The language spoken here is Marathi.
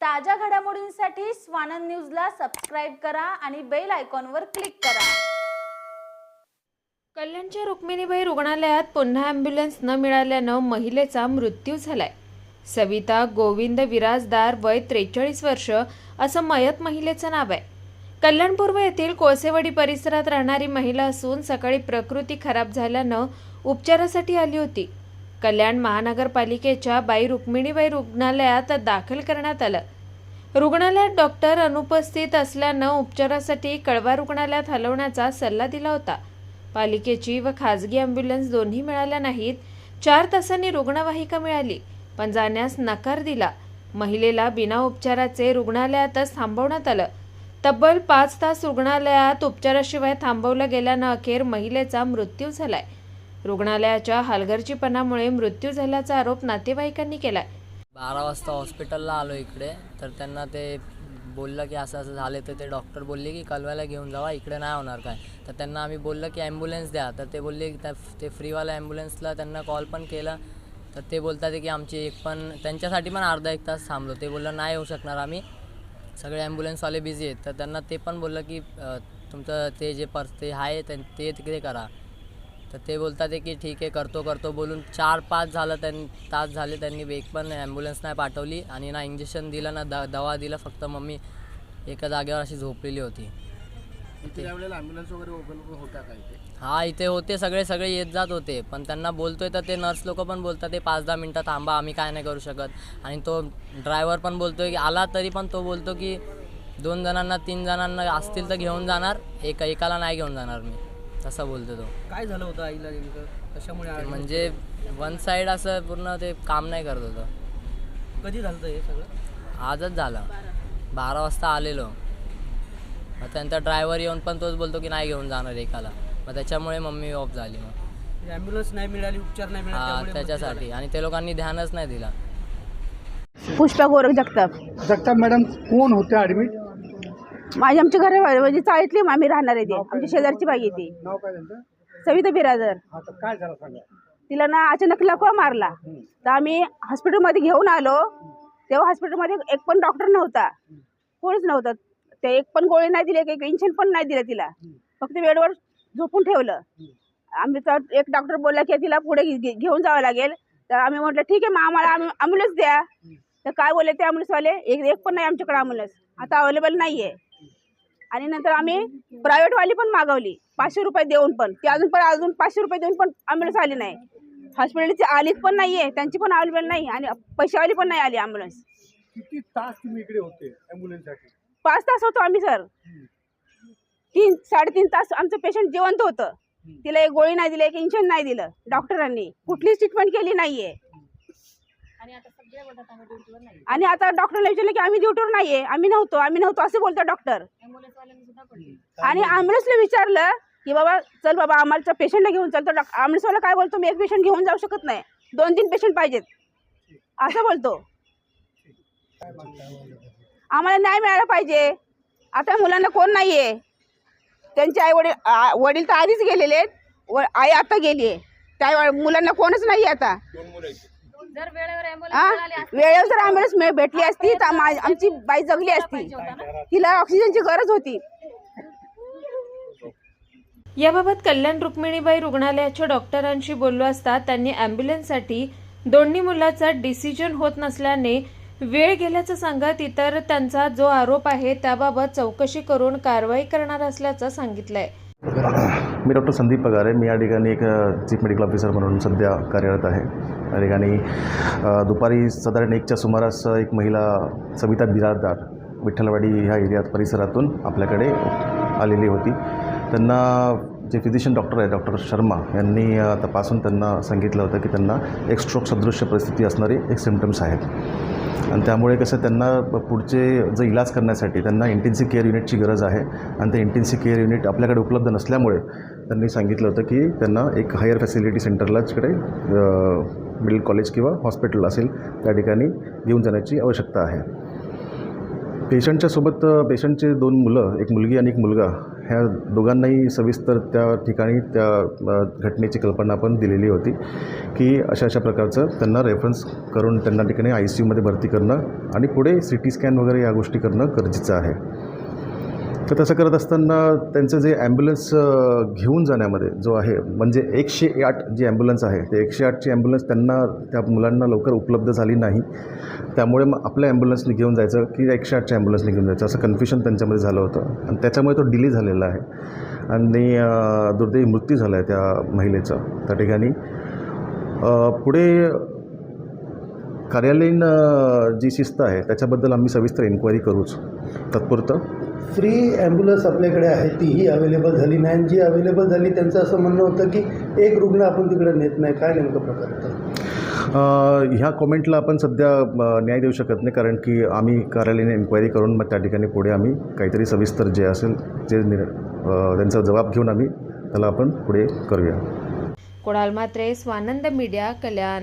ताज्या घडामोडींसाठी स्वानंद न्यूजला सबस्क्राईब करा आणि बेल आयकॉनवर क्लिक करा. कल्याणच्या रुक्मिणीबाई रुग्णालयात पुन्हा ॲम्ब्युलन्स न मिळाल्यानं महिलेचा मृत्यू झालाय. सविता गोविंद विराजदार वय त्रेचाळीस वर्ष असं मयत महिलेचं नाव आहे. कल्याण पूर्व येथील कोळसेवाडी परिसरात राहणारी महिला असून सकाळी प्रकृती खराब झाल्यानं उपचारासाठी आली होती. कल्याण महानगरपालिकेच्या बाई रुक्मिणीबाई रुग्णालयात दाखल करण्यात आलं. रुग्णालयात डॉक्टर अनुपस्थित असल्यानं उपचारासाठी कळवा रुग्णालयात हलवण्याचा सल्ला दिला होता. पालिकेची व खाजगी ॲम्ब्युलन्स दोन्ही मिळाल्या नाहीत. चार तासांनी रुग्णवाहिका मिळाली पण जाण्यास नकार दिला. महिलेला बिना उपचाराचे रुग्णालयातच थांबवण्यात आलं. तब्बल पाच तास रुग्णालयात उपचाराशिवाय थांबवलं गेल्यानं अखेर महिलेचा मृत्यू झालाय. रुग्णालयाच्या हलगर्जीपणामुळे मृत्यू झाल्याचा आरोप नातेवाईकांनी केला बारा वाजता हॉस्पिटलला आलो इकडे. तर त्यांना ते बोललं की असं असं झालं तर ते डॉक्टर बोलले की कलव्याला घेऊन जावा इकडे नाही होणार काय. तर त्यांना आम्ही बोललं की ॲम्ब्युलन्स द्या. तर ते बोलले की त्या ते फ्रीवाल्या ॲम्ब्युलन्सला त्यांना कॉल पण केला. तर ते बोलतात की आमची एक पण त्यांच्यासाठी पण अर्धा एक तास थांबलो. ते बोललं नाही येऊ शकणार आम्ही. सगळे ॲम्ब्युलन्सवाले बिझी आहेत. तर त्यांना ते पण बोललं की तुमचं ते जे पर्स ते आहे ते तिकडे करा. तर ते बोलतात आहे की ठीक आहे करतो करतो बोलून चार पाच झालं त्यांनी तास झाले त्यांनी एक पण ॲम्ब्युलन्स नाही पाठवली आणि ना इंजेक्शन दिलं ना द दवा दिला फक्त मम्मी एका जागेवर अशी झोपलेली होती. हा इथे होते सगळे सगळे येत जात होते. पण त्यांना बोलतोय तर ते नर्स लोक पण बोलतात ते पाच दहा मिनटं थांबा आम्ही काय नाही करू शकत. आणि तो ड्रायव्हर पण बोलतोय की आला तरी पण तो बोलतो की दोन जणांना तीन जणांना असतील तर घेऊन जाणार एका एकाला नाही घेऊन जाणार मी. तसं बोलतो तो. काय झालं होतं आईला नेमकं? कशामुळे ते म्हणजे वन साईड असं पूर्ण ते काम नाही करत होतं. कधी झालं हे सगळं? आजच झालं. बारा वाजता आलेलो. मग त्यांचा ड्रायव्हर येऊन पण तोच बोलतो की नाही घेऊन जाणार एकाला. मग त्याच्यामुळे मम्मी ऑफ झाली मग. ॲम्ब्युलन्स नाही मिळाली उपचार नाही मिळाले हा त्यामुळे मृत्यू त्याच्यासाठी. आणि ते लोकांनी ध्यानच नाही दिला. पुष्पा गोरख जगताप. जगताप मॅडम कोण होते ॲडमिट माझी आमच्या घरा म्हणजे चाळीतली आम्ही राहणार आहे ती. आमच्या शेजारची बाई आहे ती. नाव काय त्यांचं? सविता बिराजर काय झालं सांगा. तिला ना अचानक लकवा मारला. तर आम्ही हॉस्पिटलमध्ये घेऊन आलो. तेव्हा हॉस्पिटलमध्ये एक पण डॉक्टर नव्हता. कोणीच नव्हतं. ते एक पण गोळी नाही दिली एक इंजेक्शन पण नाही दिलं तिला. फक्त बेडवर झोपून ठेवलं. आम्ही तर एक डॉक्टर बोलला की तिला पुढे घेऊन जावं लागेल. तर आम्ही म्हटलं ठीक आहे मग आम्हाला ॲम्ब्युलन्स द्या. तर काय बोलले ते ॲम्ब्युलन्सवाले एक एक पण नाही आमच्याकडे ॲम्ब्युलन्स आता अवेलेबल नाही आहे आणि नंतर आम्ही प्रायव्हेटवाली पण मागवली. पाचशे रुपये देऊन पण. ती अजून पण अजून पाचशे रुपये देऊन पण ॲम्ब्युलन्स आली नाही. हॉस्पिटलची आलीच पण नाही आहे त्यांची पण अवेलेबल नाही आणि पैशावाली पण नाही आली ॲम्ब्युलन्स किती तास तुम्ही इकडे होते ॲम्ब्युलन्ससाठी पाच तास होतो आम्ही सर. तीन साडेतीन तास आमचं पेशंट जिवंत होतं. तिला एक गोळी नाही दिली एक इंजेक्शन नाही दिलं. डॉक्टरांनी कुठलीच ट्रीटमेंट केली नाहीये. आणि आता डॉक्टरला विचारलं की आम्ही ड्युटीवर नाहीये आम्ही नव्हतो आम्ही नव्हतो असं बोलतो डॉक्टर आणि ॲम्ब्युलन्सला विचारलं की बाबा चल बाबा आम्हाला पेशंटला घेऊन चल. तर ॲम्ब्युलन्सवाला काय बोलतो मी एक पेशंट घेऊन जाऊ शकत नाही. दोन तीन पेशंट पाहिजेत. असं बोलतो. आम्हाला न्याय मिळाला पाहिजे. आता मुलांना कोण नाही आहे त्यांचे आई वडील वडील तर आधीच गेलेले आहेत. व आई आता गेली आहे त्या मुलांना कोणच नाही आहे आता हा? वेळेवर जर ॲम्ब्युलन्स भेटली असती तर आम- आमची बाई जगली असती. तिला ऑक्सिजनची गरज होती. याबाबत कल्याण रुक्मिणीबाई रुग्णालयाच्या डॉक्टरांशी बोललो असता त्यांनी ॲम्ब्युलन्ससाठी दोन्ही मुलाचा डिसिजन होत नसल्याने वेळ गेल्याचं सांगत इतर त्यांचा जो आरोप आहे त्याबाबत चौकशी करून कारवाई करणार असल्याचं सांगितलंय. मी डॉक्टर संदीप पगारे. मी या ठिकाणी एक चीफ मेडिकल ऑफिसर म्हणून सध्या कार्यरत आहे. या ठिकाणी दुपारी साधारण एकच्या सुमारास एक महिला सविता बिराजदार विठ्ठलवाडी ह्या एरियात परिसरातून आपल्याकडे आलेली होती. त्यांना जे फिजिशियन डॉक्टर आहे डॉक्टर शर्मा यांनी तपासून त्यांना सांगितलं होतं की त्यांना एक स्ट्रोक सदृश्य परिस्थिती असणारी एक सिमटम्स आहेत. आणि त्यामुळे कसं त्यांना पुढचे जे इलाज करण्यासाठी त्यांना इंटेन्सिव्ह केअर युनिटची गरज आहे आणि ते इंटेन्सिव्ह केअर युनिट आपल्याकडे उपलब्ध नसल्यामुळे त्यांनी सांगितलं होतं की त्यांना एक हायर फॅसिलिटी सेंटरला तिकडे मिडल कॉलेज किंवा हॉस्पिटल असेल त्या ठिकाणी घेऊन जाण्याची आवश्यकता आहे. पेशंटच्या सोबत पेशंटचे दोन मुलं एक मुलगी आणि एक मुलगा ह्या दोघांनाही सविस्तर त्या ठिकाणी त्या घटनेची कल्पना पण दिलेली होती की अशा अशा प्रकारचं त्यांना रेफरन्स करून त्यांना ठिकाणी आय सी यूमध्ये भरती करणं आणि पुढे सी टी स्कॅन वगैरे या गोष्टी करणं गरजेचं आहे. तर तसं करत असताना त्यांचं जे ॲम्ब्युलन्स घेऊन जाण्यामध्ये जो आहे म्हणजे एकशे आठ जी ॲम्ब्युलन्स आहे ते एकशे आठची ॲम्ब्युलन्स त्यांना त्या मुलांना लवकर उपलब्ध झाली नाही. त्यामुळे मग आपल्या ॲम्ब्युलन्सने घेऊन जायचं की एकशे आठच्या ॲम्ब्युलन्सने घेऊन जायचं असं कन्फ्युजन त्यांच्यामध्ये झालं होतं. आणि त्याच्यामुळे तो डिले झालेला आहे. आणि दुर्दैवी मृत्यू झाला आहे त्या महिलेचा त्या ठिकाणी. पुढे कार्यालयीन जी शिस्त आहे त्याच्याबद्दल आम्ही सविस्तर इन्क्वायरी करूच तत्पुरतं. फ्री ॲम्ब्युलन्स आपल्याकडे आहे तीही अवेलेबल झाली नाही. आणि जी अवेलेबल झाली त्यांचं असं म्हणणं होतं की एक रुग्ण आपण तिकडे नेत नाही. काय नेमकं प्रकार ह्या कॉमेंटला आपण सध्या न्याय देऊ शकत नाही कारण की आम्ही कार्यालयाने इन्क्वायरी करून मग त्या ठिकाणी पुढे आम्ही काहीतरी सविस्तर जे असेल निर अ, त्यांचा जबाब घेऊन आम्ही त्याला आपण पुढे करूया. कुणाल मात्रे स्वानंद मीडिया कल्याण.